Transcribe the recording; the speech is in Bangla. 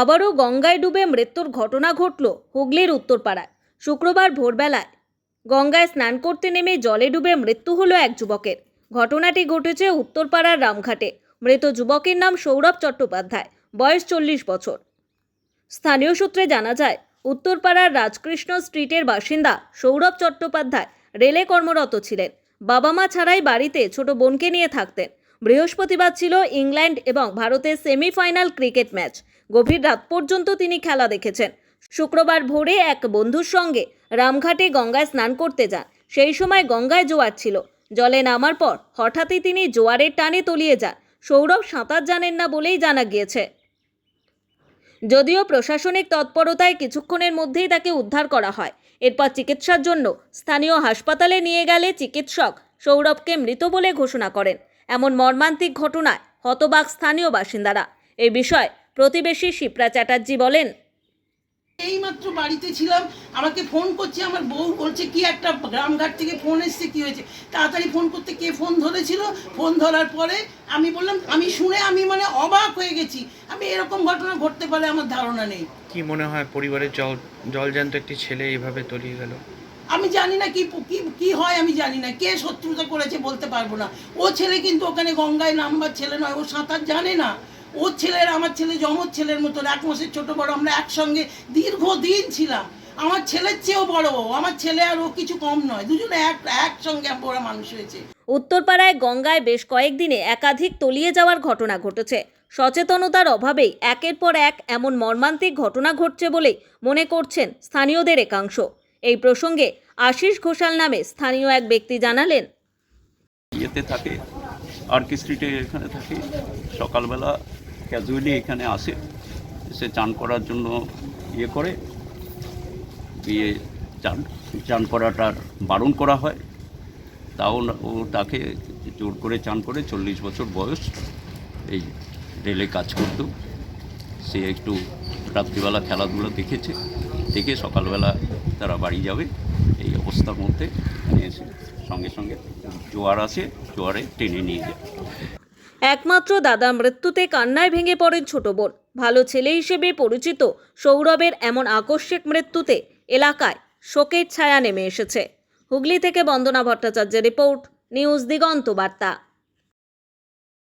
আবারও গঙ্গায় ডুবে মৃত্যুর ঘটনা ঘটল হুগলির উত্তরপাড়ায়, শুক্রবার ভোরবেলায়। গঙ্গায় স্নান করতে নেমে জলে ডুবে মৃত্যু হলো এক যুবকের। ঘটনাটি ঘটেছে উত্তরপাড়ার রামঘাটে। মৃত যুবকের নাম সৌরভ চট্টোপাধ্যায়, বয়স চল্লিশ বছর। স্থানীয় সূত্রে জানা যায়, উত্তরপাড়ার রাজকৃষ্ণ স্ট্রিটের বাসিন্দা সৌরভ চট্টোপাধ্যায় রেলে কর্মরত ছিলেন। বাবা মা ছাড়াই বাড়িতে ছোট বোনকে নিয়ে থাকতেন। বৃহস্পতিবার ছিল ইংল্যান্ড এবং ভারতের সেমিফাইনাল ক্রিকেট ম্যাচ। গভীর রাত পর্যন্ত তিনি খেলা দেখেছেন। শুক্রবার ভোরে এক বন্ধুর সঙ্গে রামঘাটে গঙ্গায় স্নান করতে যান। সেই সময় গঙ্গায় জোয়ার ছিল। জলে নামার পর হঠাৎই তিনি জোয়ারের টানে তলিয়ে যান। সৌরভ সাঁতার জানেন না বলেই জানা গিয়েছে। যদিও প্রশাসনিক তৎপরতায় কিছুক্ষণের মধ্যেই তাকে উদ্ধার করা হয়। এরপর চিকিৎসার জন্য স্থানীয় হাসপাতালে নিয়ে গেলে চিকিৎসক সৌরভকে মৃত বলে ঘোষণা করেন। এমন মর্মান্তিক ঘটনায় হতবাক স্থানীয় বাসিন্দারা। এই বিষয়ে প্রতিবেশী শিপ্রা চ্যাটার্জি বলেন এইমাত্র বাড়িতে ছিলাম আমাকে ফোন করছে আমার বউ বলছে কি একটা গ্রামঘাট থেকে ফোন এসছে কি হয়েছে? তাড়াতাড়ি ফোন করতে কে ফোন ধরেছিল? ফোন ধরার পরে আমি বললাম আমি শুনে আমি মানে অবাক হয়ে গেছি আমি এরকম ঘটনা ঘটতে পারে আমার ধারণা নেই। কি মনে হয় পরিবারের জল জলজ্যান্ত একটি ছেলে এইভাবে তলিয়ে গেল? আমি জানি না কি কি হয় আমি জানি না। কে শত্রুতা করেছে বলতে পারব না। ও ছেলে কিন্তু ওখানে গঙ্গায় নামবার ছেলে নয়, ও সাঁতার জানে না। ওর ছেলের, আমার ছেলে জমজ ছেলের মতন। এক মাসের ছোট বড়, আমরা একসঙ্গে দীর্ঘদিন ছিলাম। আমার ছেলের চেয়েও বড় আমার ছেলে আর ও কিছু কম নয়। দুজনে এক একসঙ্গে ওরা মানুষ হয়েছে। উত্তরপাড়ায় গঙ্গায় বেশ কয়েকদিনে একাধিক তলিয়ে যাওয়ার ঘটনা ঘটেছে। সচেতনতার অভাবেই একের পর এক এমন মর্মান্তিক ঘটনা ঘটছে বলেই মনে করছেন স্থানীয়দের একাংশ। এই প্রসঙ্গে আশিস ঘোষাল নামে স্থানীয় এক ব্যক্তি জানালেন। ইয়েতে থাকে আরকি স্ট্রিটে এখানে থাকে, সকালবেলা ক্যাজুয়ালি এখানে আসে, এসে চান করার জন্য ইয়ে করে দিয়ে চান চান করাটার বারণ করা হয়। তাও ও তাকে জোর করে চান করে চল্লিশ বছর বয়স, এই রেলে কাজ করতো। সে একটু রাত্রিবেলা খেলাধুলা দেখেছে, দেখে সকালবেলা তারা বাড়ি যাবে। এই অবস্থার মধ্যে এসে সঙ্গে সঙ্গে জোয়ার আসে, জোয়ারে টেনে নিয়ে যায়। একমাত্র দাদা মৃত্যুতে কান্নায় ভেঙে পড়েন ছোট বোন। ভালো ছেলে হিসেবে পরিচিত সৌরভের এমন আকস্মিক মৃত্যুতে এলাকায় শোকের ছায়া নেমে এসেছে। হুগলি থেকে বন্দনা ভট্টাচার্যের রিপোর্ট, নিউজ দিগন্ত বার্তা।